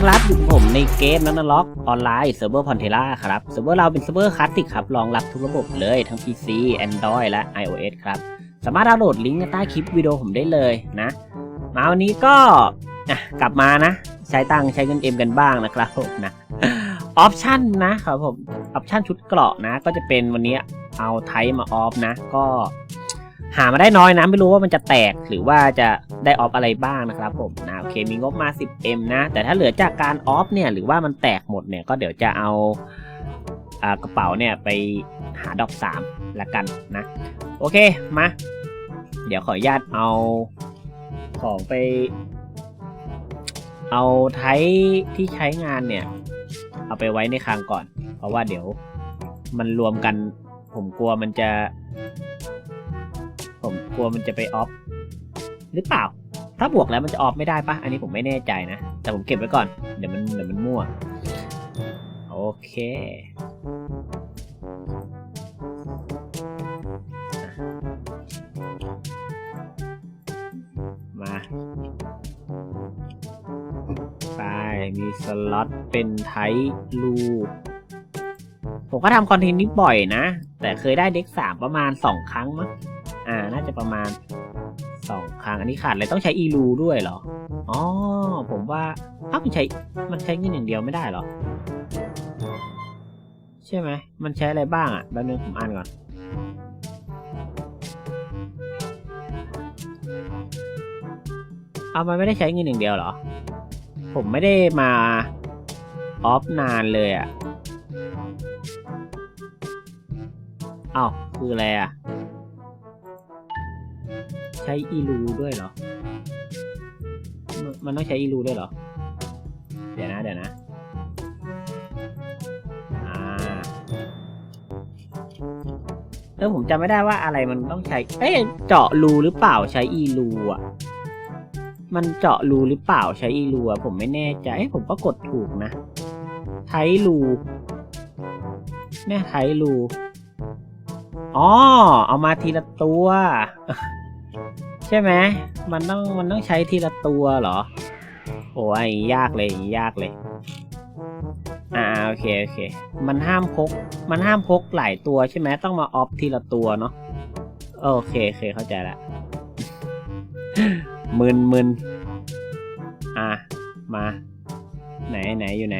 ครับอยู่ผมในเกมนันล็อกออนไลน์เซิร์ฟเวอร์พอนเทล่าครับเซิร์ฟเวอร์เราเป็นเซิร์ฟเวอร์คลาสสิกครับรองรับทุกระบบเลยทั้ง PC Android และ iOS ครับ สามารถดาวน์โหลดลิงก์ใต้คลิปวิดีโอผมได้เลยนะ มาวันนี้ก็กลับมานะ ใช้ตังค์ใช้เงินเอ็มกันบ้างนะครับผมนะออปชั่นนะครับผมออปชั่นชุดเกราะนะ ก็จะเป็นวันนี้เอาไทมาออฟนะ ก็ หามาได้น้อยนะ ไม่รู้ว่ามันจะแตกหรือว่าจะได้ออฟอะไรบ้างนะครับผมนะโอเคมีงบมา 10M นะ แต่ถ้าเหลือจากการออฟเนี่ยหรือว่ามันแตกหมดเนี่ยก็เดี๋ยวจะเอาอากระเป๋าเนี่ยไปหาดอก3ละกันนะ โอเคมา เดี๋ยวขออนุญาตเอาของไป เอาไทยที่ใช้งานเนี่ย เอาไปไว้ในคลังก่อน เพราะว่าเดี๋ยวมันรวมกันผมกลัวมันจะ กลัวมันจะไปออฟหรือเปล่า ถ้าบวกแล้วมันจะออฟไม่ได้ปะอันนี้ผมไม่แน่ใจนะ แต่ผมเก็บไว้ก่อน เดี๋ยวมันเดี๋ยวมันมั่ว โอเคมาไปมีสล็อตเป็นไทลูผมก็ทำคอนเทนต์นี้บ่อยนะ แต่เคยได้เด็กสามประมาณสองครั้งมั้ง อ่า น่าจะประมาณสองครั้ง อันนี้ขาดเลยต้องใช้อีลูด้วยเหรอ อ๋อ ผมว่าอ้าวมันใช้ มันใช้เงินอย่างเดียวไม่ได้เหรอ ใช่ไหม มันใช้อะไรบ้างอะแป๊บนึงผมอ่านก่อน เอามันไม่ได้ใช้เงินอย่างเดียวเหรอ ผมไม่ได้มาออฟนานเลยอะอ้าวคืออะไรอะ ใช้อีลูด้วยเหรอ มันต้องใช้อีลูด้วยเหรอ เดี๋ยวนะ เดี๋ยวนะเออผมจำไม่ได้ว่าอะไรมันต้องใช้ เอ้ยเจาะรูหรือเปล่าใช้อีลูอะ มันเจาะรูหรือเปล่าใช้อีลูอะผมไม่แน่ใจผมก็กดถูกนะไทรูเนี่ยไทรูอ๋อเอามาทีละตัว ใช่ไหมมันต้องมันต้องใช้ทีละตัวเหรอ โอ้ยยากเลยยากเลย อ่าโอเคโอเค มันห้ามพก มันห้ามพกหลายตัวใช่ไหมต้องมาออฟทีละตัวเนาะโอเคโอเคเข้าใจละมึนมึนอะมา ไหนไหนอยู่ไหน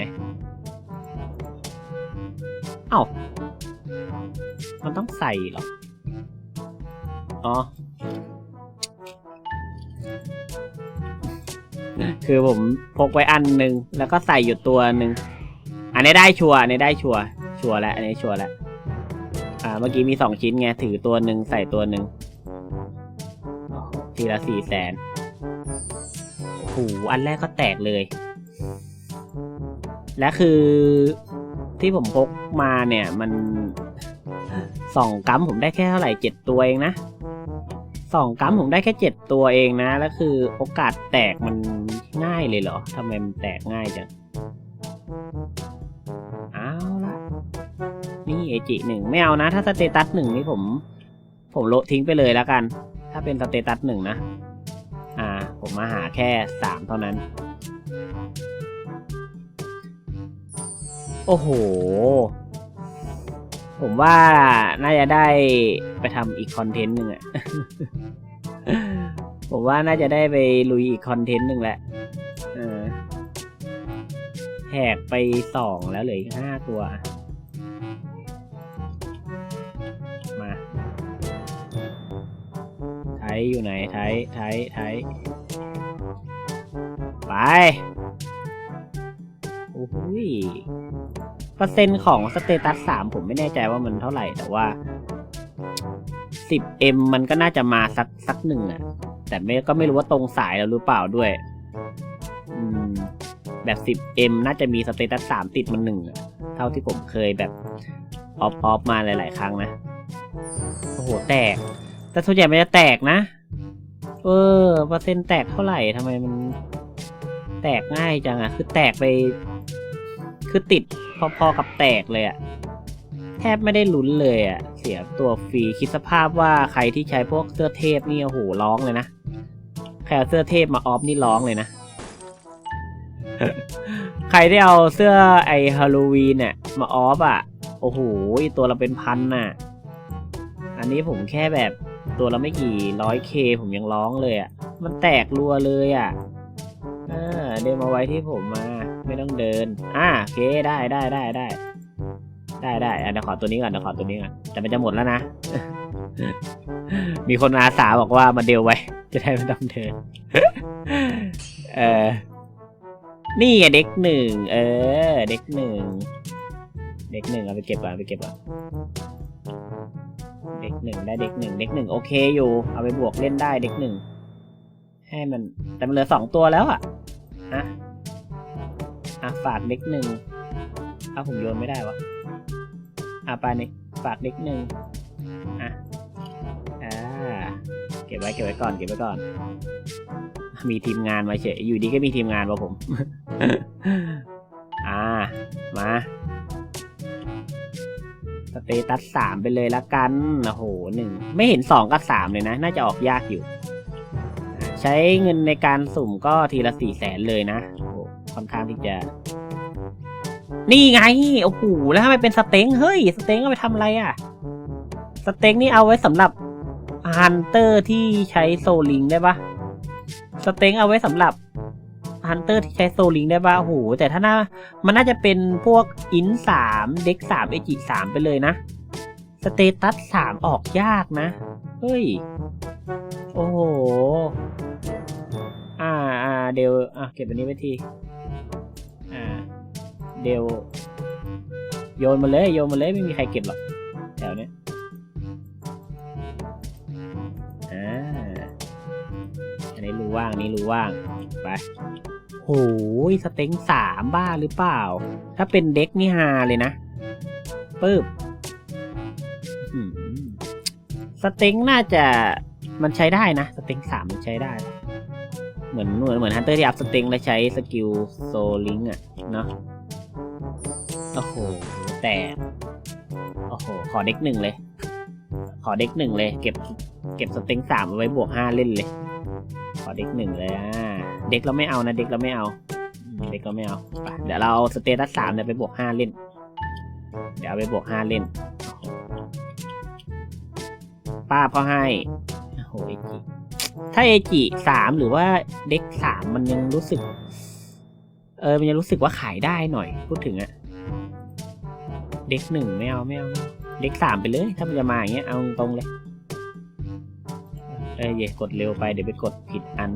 เอ้ามันต้องใส่เหรอ อ๋อ คือผมพกไว้อันหนึ่งแล้วก็ใส่อยู่ตัวหนึ่งอันนี้ได้ชัวร์อันนี้ได้ชัวร์ชัวร์แล้วอันนี้ชัวร์แล้วอ่าเมื่อกี้มีสองชิ้นไงถือตัวหนึ่งใส่ตัวหนึ่งทีละสี่แสนโอ้โหอันแรกก็แตกเลย และคือที่ผมพกมาเนี่ยมันสองกัมผมได้แค่เท่าไหร่เจ็ดตัวเองนะ สองกัมผมได้แค่เจ็ดตัวเองนะ แล้วคือโอกาสแตกมันง่ายเลยเหรอทำไมมันแตกง่ายจังเอาละนี่เอจิหนึ่งไม่เอานะ ถ้าสเตตัสหนึ่งนี่ผม ผมโละทิ้งไปเลยแล้วกัน ถ้าเป็นสเตตัสหนึ่งนะ อ่า ผมมาหาแค่สามเท่านั้น โอ้โห ผมว่าน่าจะได้ไปทำอีกคอนเทนต์หนึ่งอะ ผมว่าน่าจะได้ไปลุยอีกคอนเทนต์หนึ่งแหละ เออแหกไปสองแล้วเหลืออีกห้าตัว มา ไทยอยู่ไหนไทยไทยไทยไป โอ้โหย เปอร์เซ็นต์ของสเตตัสสามผมไม่แน่ใจว่ามันเท่าไหร่แต่ว่า 10m มันก็น่าจะมาสักสักหนึ่งอะแต่ไม่ก็ไม่รู้ว่าตรงสายแล้วหรือเปล่าด้วย อืม แบบ 10m น่าจะมีสเตตัสสามติดมันหนึ่งเท่าที่ผมเคยแบบออฟออฟมาหลาย ๆ ครั้งนะ โอ้โห แตก แต่ส่วนใหญ่มันจะแตกนะ เออเปอร์เซ็นต์แตกเท่าไหร่ทำไมมัน แตกง่ายจังอะคือแตกไป คือติด พอๆกับแตกเลยอะแทบไม่ได้ลุ้นเลยอะเสียตัวฟรีคิดสภาพว่าใครที่ใช้พวกเสื้อเทพนี่โอ้โหร้องเลยนะรเอาเสื้อเทพมาออฟนี่ร้องเลยนะ ใครได้เอาเสื้อไอฮาโลวีนเนี่ยมาออฟอะโอ้โหตัวละเป็นพันน่ะ อันนี้ผมแค่แบบตัวละไม่กี่ร้อยเคผมยังร้องเลยอะมันแตกรัวเลยอะเออเดินมาไว้ที่ผมมา ไม่ต้องเดิน อ่าโอเคได้ได้ได้ได้ ได้ได้อะเดี๋ยวขอตัวนี้ก่อนเดี๋ยวขอตัวนี้ก่อนแต่มันจะหมดแล้วนะ มีคนอาสาบอกว่ามาเดลไว้ จะได้ไม่ต้องเดิน เออนี่เด็กหนึ่งเออ เด็กหนึ่งเด็กหนึ่งเอาไปเก็บก่อนไปเก็บก่อนเด็กหนึ่งได้เด็กหนึ่งเด็กหนึ่งโอเคอยู่ เอาไปบวกเล่นได้เด็กหนึ่งให้มันแต่มันเหลือสองตัวแล้วอะอะ อะฝากเด็กหนึ่งเอาผมโยนไม่ได้วะอะไปนี่ฝากเด็กหนึ่งอะอ่าเก็บไว้เก็บไว้ก่อนเก็บไว้ก่อน มีทีมงานมาเฉยอยู่ดีก็มีทีมงานมาผม อ่ามาสเตตัสสามไปเลยละกันโอ้โหหนึ่งไม่เห็นสองกับสามเลยนะ น่าจะออกยากอยู่ ใช้เงินในการสุ่มก็ทีละสี่แสนเลยนะ ค่อนข้างที่จะ นี่ไงโอ้โหแล้วทำไมเป็นสเต็งเฮ้ยสเต็งเอาไปทำอะไรอะ สเต็งนี่เอาไว้สำหรับฮันเตอร์ที่ใช้โซลิงได้ปะสเต็งเอาไว้สำหรับฮันเตอร์ที่ใช้โซลิงได้ปะโอ้โห แต่ถ้าน่า มันน่าจะเป็นพวกอินสามเด็กสามเอจิสามไปเลยนะ สเตตัสสามออกยากนะ เฮ้ย โอ้โห อ่าอ่าเดลอะ เก็บอันนี้ไว้ที เดลโยนมาเลยโยนมาเลยไม่มีใครเก็บหรอกแถวเนี้ยอ่าอันนี้รูว่างอันนี้รูว่างไปโหยสเต็งสามบ้าหรือเปล่า ถ้าเป็นเด็กนี่ฮาเลยนะปึ๊บอื้อหือสเต็งน่าจะมันใช้ได้นะ สเต็งสามมันใช้ได้ เหมือนเหมือนเหมือนฮันเตอร์ที่อัพสเต็งแล้วใช้สกิลโซลิงอะเนาะ โอ้โห แต่ โอ้โห ขอเด็กหนึ่งเลย ขอเด็กหนึ่งเลย เก็บ เก็บสเต็งสามไว้บวกห้าเล่นเลย ขอเด็กหนึ่งเลยอ่าเด็กเราไม่เอานะ เด็กเราไม่เอา เด็กเราไม่เอาไปเดี๋ยวเราเอาสเตตัสสามเนี่ยไปบวกห้าเล่น เดี๋ยวไปบวกห้าเล่น ป้าพอให้ โอ้โหเอจิถ้าเอจิสามหรือว่าเด็กสามมันยังรู้สึก เออ มันยังรู้สึกว่าขายได้หน่อย พูดถึงอะ เด็กหนึ่งไม่เอาไม่เอาเด็กสามไปเลย ถ้ามันจะมาอย่างเงี้ยเอาตรงเลยเอ้ยอย่ากดเร็วไปเดี๋ยวไปกดผิดอัน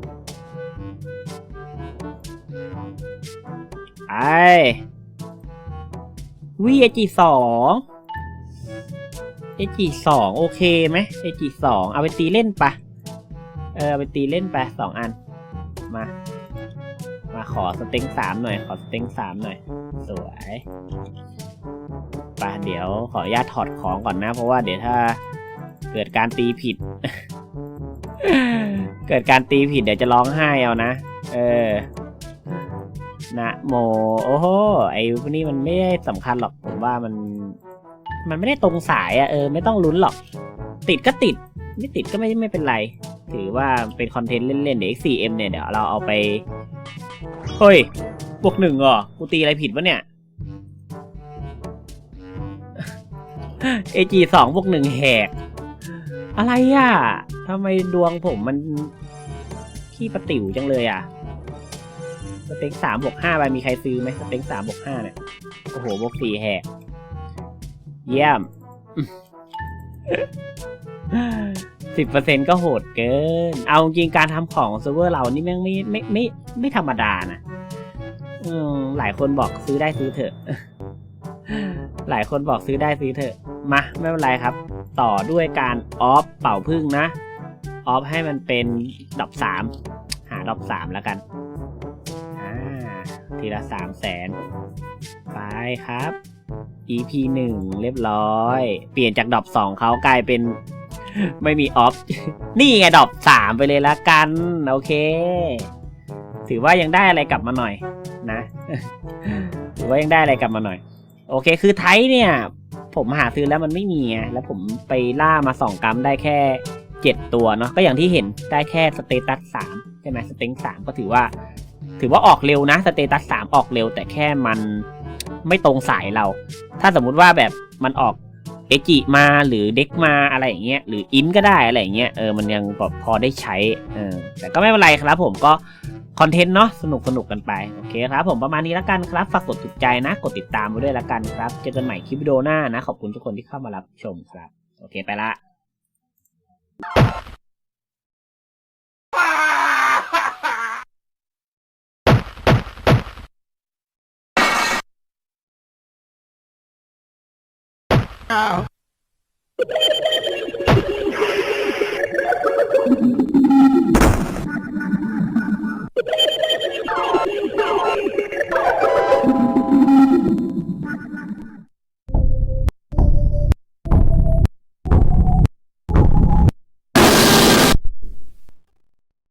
ไอวีเอจีสองเอจีสองโอเคไหมเอจีสองเอาไปตีเล่นปะเออเอาไปตีเล่นไปสองอัน มา มาขอสเต็งสามหน่อย ขอสเต็งสามหน่อย สวย ไปเดี๋ยวขออนุญาตถอดของก่อนนะ เพราะว่าเดี๋ยวถ้าเกิดการตีผิด เกิดการตีผิดเดี๋ยวจะร้องไห้เอานะ เออ นะโม โอ้โห ไอ้พวกนี้มันไม่ได้สำคัญหรอก ผมว่ามัน มันไม่ได้ตรงสายอะเออ ไม่ต้องลุ้นหรอก ติดก็ติด ไม่ติดก็ไม่ไม่เป็นไร ถือว่าเป็นคอนเทนต์เล่นๆ เดี๋ยว X4M เนี่ยเดี๋ยวเราเอาไป เฮ้ย บวกหนึ่งเหรอ กูตีอะไรผิดวะเนี่ย AG สองบวกหนึ่งแหก อะไรอะทำไมดวงผมมันขี้ประติ๋วจังเลยอะ สเต็งสามบวกห้าไปมีใครซื้อไหมสเต็งสามบวกห้าเนี่ย โอ้โห บวกสี่แหก เยี่ยมสิบเปอร์เซ็นก็โหดเกิน เอาจริงการทำของเซิร์ฟเวอร์เรานี่แม่งไม่ไม่ไม่ไม่ธรรมดานะอืมหลายคนบอกซื้อได้ซื้อเถอะ หลายคนบอกซื้อได้ซื้อเถอะมาไม่เป็นไรครับ ต่อด้วยการออฟเป่าพึ่งนะ ออฟให้มันเป็นดอกสามหาดอกสามแล้วกันอ่าทีละสามแสนไปครับ EP หนึ่งเรียบร้อย เปลี่ยนจากดอกสองเขากลายเป็นไม่มีออฟ นี่ไงดอกสามไปเลยละกัน โอเค ถือว่ายังได้อะไรกลับมาหน่อยนะ ถือว่ายังได้อะไรกลับมาหน่อย โอเคคือไทยเนี่ย ผมหาซื้อแล้วมันไม่มีแล้วผมไปล่ามาสองกรัมได้แค่เจ็ดตัวเนาะก็อย่างที่เห็นได้แค่สเตตัสสามใช่ไหมสเต็งสามก็ถือว่า ถือว่าออกเร็วนะสเตตัสสามออกเร็ว แต่แค่มันไม่ตรงสายเรา ถ้าสมมุติว่าแบบมันออกเอจิมาหรือเด็กมาอะไรอย่างเงี้ยหรืออินก็ได้อะไรอย่างเงี้ยเออมันยังพอได้ใช้เออแต่ก็ไม่เป็นไรครับผมก็ คอนเทนต์เนาะสนุกสนุกกันไป โอเคครับผมประมาณนี้แล้วกันครับ ฝากกดถูกใจนะ กดติดตามไปด้วยแล้วกันครับ เจอกันใหม่คลิปวิดีโอหน้านะ ขอบคุณทุกคนที่เข้ามารับชมครับ โอเคไปละ Oh.